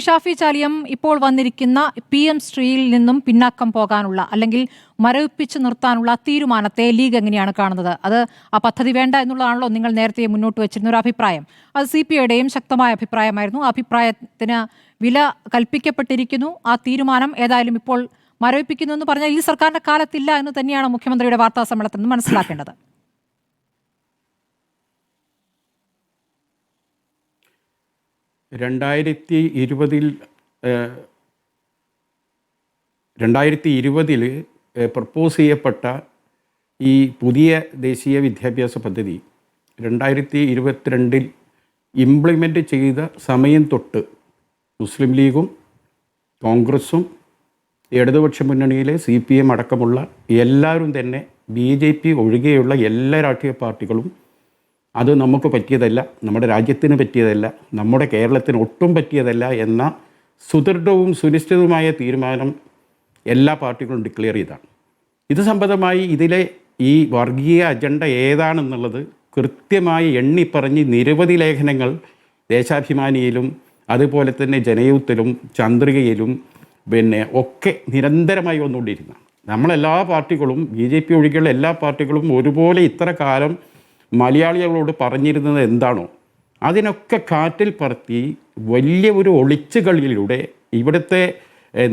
ഷാഫി ചാലിയം ഇപ്പോൾ വന്നിരിക്കുന്ന P M ശ്രീയിൽ നിന്നും പിന്നാക്കം പോകാനുള്ള അല്ലെങ്കിൽ മരവിപ്പിച്ച് നിർത്താനുള്ള തീരുമാനത്തെ ലീഗ് എങ്ങനെയാണ് കാണുന്നത്? അത് ആ പദ്ധതി വേണ്ട എന്നുള്ളതാണല്ലോ നിങ്ങൾ നേരത്തെ മുന്നോട്ട് വെച്ചിരുന്ന ഒരു അഭിപ്രായം. അത് സി പി ഐയുടെയും ശക്തമായ അഭിപ്രായമായിരുന്നു. അഭിപ്രായത്തിന് വില കൽപ്പിക്കപ്പെട്ടിരിക്കുന്നു. ആ തീരുമാനം ഏതായാലും ഇപ്പോൾ മരവിപ്പിക്കുന്നു എന്ന് പറഞ്ഞാൽ ഈ സർക്കാരിന്റെ കാലത്തില്ല എന്ന് തന്നെയാണ് മുഖ്യമന്ത്രിയുടെ വാർത്താ സമ്മേളനത്തിൽ നിന്ന് മനസ്സിലാക്കേണ്ടത്. രണ്ടായിരത്തി ഇരുപതിൽ രണ്ടായിരത്തി ഇരുപതിൽ പ്രപ്പോസ് ചെയ്യപ്പെട്ട ഈ പുതിയ ദേശീയ വിദ്യാഭ്യാസ പദ്ധതി രണ്ടായിരത്തി ഇരുപത്തിരണ്ടിൽ ഇംപ്ലിമെന്റ് ചെയ്ത സമയം തൊട്ട് മുസ്ലിം ലീഗും കോൺഗ്രസും ഇടതുപക്ഷ മുന്നണിയിലെ സി പി എം അടക്കമുള്ള എല്ലാവരും തന്നെ ബി ജെ പി ഒഴികെയുള്ള എല്ലാ രാഷ്ട്രീയ പാർട്ടികളും അത് നമുക്ക് പറ്റിയതല്ല നമ്മുടെ രാജ്യത്തിന് പറ്റിയതല്ല നമ്മുടെ കേരളത്തിന് ഒട്ടും പറ്റിയതല്ല എന്ന സുദൃഢവും സുനിശ്ചിതവുമായ തീരുമാനം എല്ലാ പാർട്ടികളും ഡിക്ലെയർ ചെയ്താണ്. ഇത് സംബന്ധമായി ഇതിലെ ഈ വർഗീയ അജണ്ട ഏതാണെന്നുള്ളത് കൃത്യമായി എണ്ണിപ്പറഞ്ഞ് നിരവധി ലേഖനങ്ങൾ ദേശാഭിമാനിയിലും അതുപോലെ തന്നെ ജനയൂത്തിലും ചന്ദ്രികയിലും പിന്നെ ഒക്കെ നിരന്തരമായി വന്നുകൊണ്ടിരുന്ന നമ്മളെല്ലാ പാർട്ടികളും ബി ജെ പി ഒഴികെയുള്ള എല്ലാ പാർട്ടികളും ഒരുപോലെ ഇത്ര കാലം മലയാളികളോട് പറഞ്ഞിരുന്നത് എന്താണോ അതിനൊക്കെ കാറ്റിൽ പറത്തി വലിയ ഒരു ഒളിച്ചുകളിലൂടെ ഇവിടുത്തെ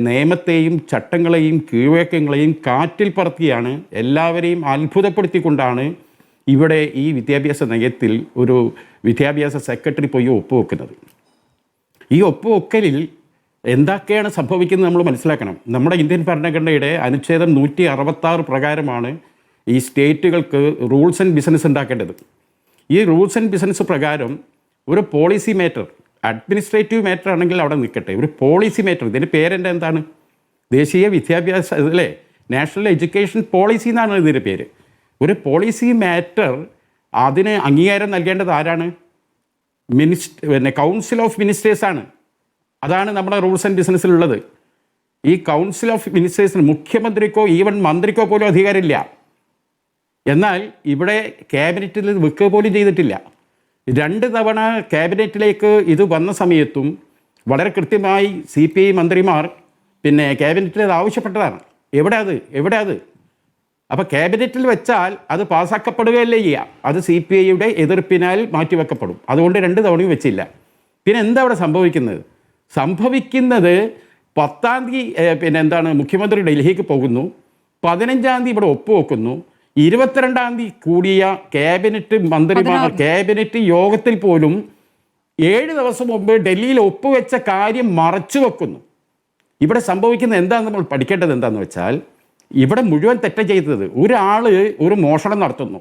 നിയമത്തെയും ചട്ടങ്ങളെയും കീഴ്വഴക്കങ്ങളെയും കാറ്റിൽ പറത്തിയാണ് എല്ലാവരെയും അത്ഭുതപ്പെടുത്തിക്കൊണ്ടാണ് ഇവിടെ ഈ വിദ്യാഭ്യാസ നയത്തിൽ ഒരു വിദ്യാഭ്യാസ സെക്രട്ടറി പോയി ഒപ്പുവെക്കുന്നത്. ഈ ഒപ്പുവെക്കലിൽ എന്തൊക്കെയാണ് സംഭവിക്കുന്നത് നമ്മൾ മനസ്സിലാക്കണം. നമ്മുടെ ഇന്ത്യൻ ഭരണഘടനയുടെ അനുച്ഛേദം നൂറ്റി അറുപത്താറ് പ്രകാരമാണ് ഈ സ്റ്റേറ്റുകൾക്ക് റൂൾസ് ആൻഡ് ബിസിനസ് ഉണ്ടാക്കേണ്ടത്. ഈ റൂൾസ് ആൻഡ് ബിസിനസ് പ്രകാരം ഒരു പോളിസി മാറ്റർ അഡ്മിനിസ്ട്രേറ്റീവ് മാറ്റർ ആണെങ്കിൽ അവിടെ നിൽക്കട്ടെ. ഒരു പോളിസി മാറ്റർ ഇതിന്റെ പേരെന്റെ എന്താണ്? ദേശീയ വിദ്യാഭ്യാസ അല്ലേ? നാഷണൽ എഡ്യൂക്കേഷൻ പോളിസി എന്നാണ് ഇതിന്റെ പേര്. ഒരു പോളിസി മാറ്റർ അതിന് അംഗീകാരം നൽകേണ്ടത് ആരാണ്? മിനിസ്റ്റ് പിന്നെ കൗൺസിൽ ഓഫ് മിനിസ്റ്റേഴ്സാണ് അതാണ് നമ്മുടെ റൂൾസ് ആൻഡ് ബിസിനസ്സിലുള്ളത്. ഈ കൗൺസിൽ ഓഫ് മിനിസ്റ്റേഴ്സിന് മുഖ്യമന്ത്രിക്കോ ഈവൻ മന്ത്രിക്കോ പോലും അധികാരമില്ല. എന്നാൽ ഇവിടെ ക്യാബിനറ്റിൽ വെക്കുക പോലും ചെയ്തിട്ടില്ല. രണ്ട് തവണ ക്യാബിനറ്റിലേക്ക് ഇത് വന്ന സമയത്തും വളരെ കൃത്യമായി സി പി ഐ മന്ത്രിമാർ പിന്നെ ക്യാബിനറ്റിൽ അത് ആവശ്യപ്പെട്ടതാണ്. എവിടെ അത്? എവിടെ അത്? അപ്പോൾ ക്യാബിനറ്റിൽ വെച്ചാൽ അത് പാസ്സാക്കപ്പെടുകയല്ലേ ചെയ്യുക അത് സി പി ഐയുടെ എതിർപ്പിനാൽ മാറ്റിവെക്കപ്പെടും. അതുകൊണ്ട് രണ്ട് തവണയും വെച്ചില്ല. പിന്നെ എന്താ അവിടെ സംഭവിക്കുന്നത്? സംഭവിക്കുന്നത് പത്താം തീയതി പിന്നെ എന്താണ്? മുഖ്യമന്ത്രി ഡൽഹിക്ക് പോകുന്നു. പതിനഞ്ചാം തീയതി ഇവിടെ ഒപ്പുവെക്കുന്നു. ഇരുപത്തിരണ്ടാം തീയതി കൂടിയ ക്യാബിനറ്റ് മന്ത്രിമാർ ക്യാബിനറ്റ് യോഗത്തിൽ പോലും ഏഴ് ദിവസം മുമ്പ് ഡൽഹിയിൽ ഒപ്പുവെച്ച കാര്യം മറച്ചു വെക്കുന്നു. ഇവിടെ സംഭവിക്കുന്ന എന്താണെന്ന് നമ്മൾ പഠിക്കേണ്ടത് എന്താണെന്ന് വെച്ചാൽ ഇവിടെ മുഴുവൻ തെറ്റ ചെയ്തത് ഒരാൾ ഒരു മോഷണം നടത്തുന്നു.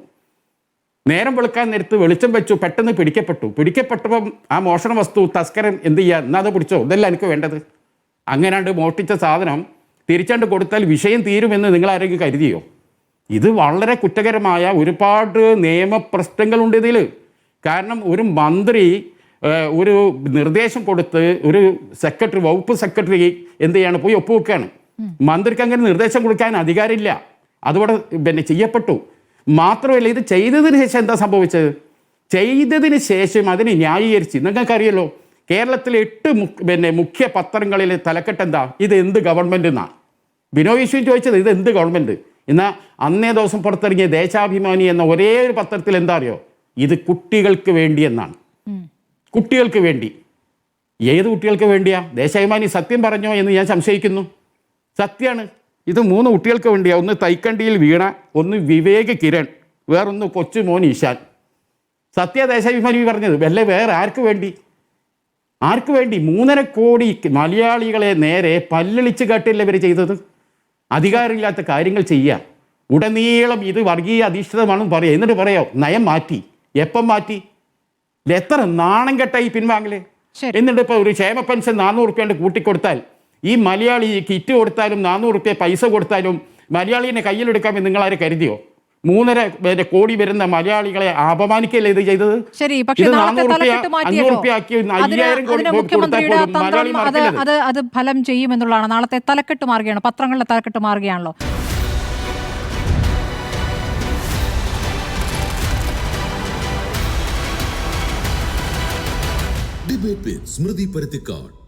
നേരം വെളുക്കാൻ നേരത്ത് വെളിച്ചം വെച്ചു പെട്ടെന്ന് പിടിക്കപ്പെട്ടു. പിടിക്കപ്പെട്ടപ്പം ആ മോഷണ വസ്തു തസ്കരൻ എന്ത് ചെയ്യുക എന്നാ അത് പിടിച്ചോ ഇതല്ല എനിക്ക് വേണ്ടത്? അങ്ങനാണ്ട് മോഷ്ടിച്ച സാധനം തിരിച്ചാണ്ട് കൊടുത്താൽ വിഷയം തീരുമെന്ന് നിങ്ങൾ ആരെങ്കിലും കരുതിയോ? ഇത് വളരെ കുറ്റകരമായ ഒരുപാട് നിയമപ്രശ്നങ്ങളുണ്ട് ഇതിൽ. കാരണം ഒരു മന്ത്രി ഒരു നിർദ്ദേശം കൊടുത്ത് ഒരു സെക്രട്ടറി വകുപ്പ് സെക്രട്ടറി എന്ത് ചെയ്യാണ്? പോയി ഒപ്പുവെക്കുകയാണ് മന്ത്രിക്ക് അങ്ങനെ നിർദ്ദേശം കൊടുക്കാൻ അധികാരമില്ല. അതുകൂടെ പിന്നെ ചെയ്യപ്പെട്ടു. മാത്രമല്ല ഇത് ചെയ്തതിന് ശേഷം എന്താ സംഭവിച്ചത്? ചെയ്തതിന് ശേഷം അതിനെ ന്യായീകരിച്ച് നിങ്ങൾക്കറിയല്ലോ കേരളത്തിലെ എട്ട് പിന്നെ മുഖ്യ പത്രങ്ങളിലെ തലക്കെട്ട് എന്താ ഇത് എന്ത് ഗവൺമെന്റ് എന്നാണ്. ബിനോയ് ചോദിച്ചത് ഇത് എന്ത് ഗവൺമെന്റ്? എന്നാൽ അന്നേ ദിവസം പുറത്തിറങ്ങിയ ദേശാഭിമാനി എന്ന ഒരേ ഒരു പത്രത്തിൽ എന്താ അറിയോ? ഇത് കുട്ടികൾക്ക് വേണ്ടി എന്നാണ്. കുട്ടികൾക്ക് വേണ്ടി. ഏത് കുട്ടികൾക്ക് വേണ്ടിയാ? ദേശാഭിമാനി സത്യം പറഞ്ഞോ എന്ന് ഞാൻ സംശയിക്കുന്നു. സത്യമാണ് ഇത് മൂന്ന് കുട്ടികൾക്ക് വേണ്ടിയാ. ഒന്ന് തൈക്കണ്ടിയിൽ വീണ ഒന്ന് വിവേക് കിരൺ വേറൊന്ന് കൊച്ചു മോൻ ഈശാൻ. സത്യ ദേശാഭിമാനി പറഞ്ഞത്. വല്ല വേറെ ആർക്ക് വേണ്ടി? ആർക്ക് വേണ്ടി? മൂന്നര കോടി മലയാളികളെ നേരെ പല്ലളിച്ച് കാട്ടില്ല ഇവർ ചെയ്തത്? അധികാരമില്ലാത്ത കാര്യങ്ങൾ ചെയ്യുക ഉടനീളം ഇത് വർഗീയ അധിഷ്ഠിതമാണെന്ന് പറയാം. എന്നിട്ട് പറയോ നയം മാറ്റി. എപ്പം മാറ്റി? എത്ര നാണം കെട്ടായി പിൻവാങ്ങൽ? എന്നിട്ട് ഇപ്പോൾ ഒരു ക്ഷേമ പെൻഷൻ നാനൂറ് റുപ്യാണ്ട് കൂട്ടിക്കൊടുത്താൽ ഈ മലയാളി കിറ്റ് കൊടുത്താലും നാനൂറ് റുപ്യ പൈസ കൊടുത്താലും മലയാളീനെ കയ്യിലെടുക്കാമെന്ന് നിങ്ങൾ ആരെ കരുതിയോ? മൂന്നര കോടി വരുന്ന മലയാളികളെ അപമാനിക്കല്ലേ ഇത് ചെയ്തത്? ശരി പക്ഷേ അത് അത് ഫലം ചെയ്യുമെന്നുള്ളതാണ്. നാളത്തെ തലക്കെട്ട് മാറുകയാണ്. പത്രങ്ങളിലെ തലക്കെട്ട് മാറുകയാണല്ലോ. ഡിബേറ്റ് സ്മൃതി പരുത്തിക്കാട്